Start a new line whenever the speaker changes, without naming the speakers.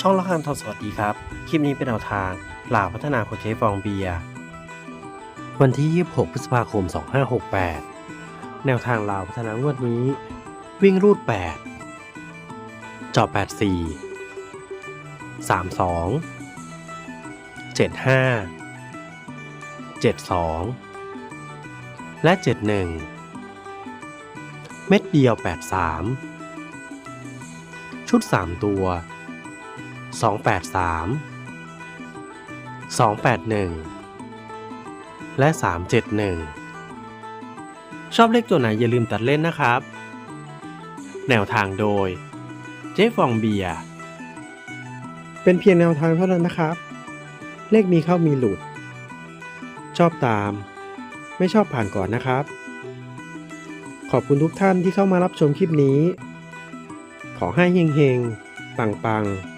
ช่องละครทองสวัสดีครับ คลิปนี้เป็นแนวทางหล่าพัฒนาคนใช้ฟองเบียร์วันที่ 26 พฤษภาคม 2568 แนวทางลาวพัฒนางวดนี้ วิ่งรูด 8 จอ84 32 75 72 และ 71 เม็ดเดียว 83 ชุด 3 ตัว 283 281 และ 371 ชอบเลขตัวไหนอย่าลืมตัดเล่นนะครับ แนวทางโดย เจ๊ฟองเบีย เป็นเพียงแนวทางเท่านั้นนะครับ เลขมีเข้ามีหลุด ชอบตาม ไม่ชอบผ่านก่อนนะครับ ขอบคุณทุกท่านที่เข้ามารับชมคลิปนี้ ขอให้เฮงๆ ปังๆ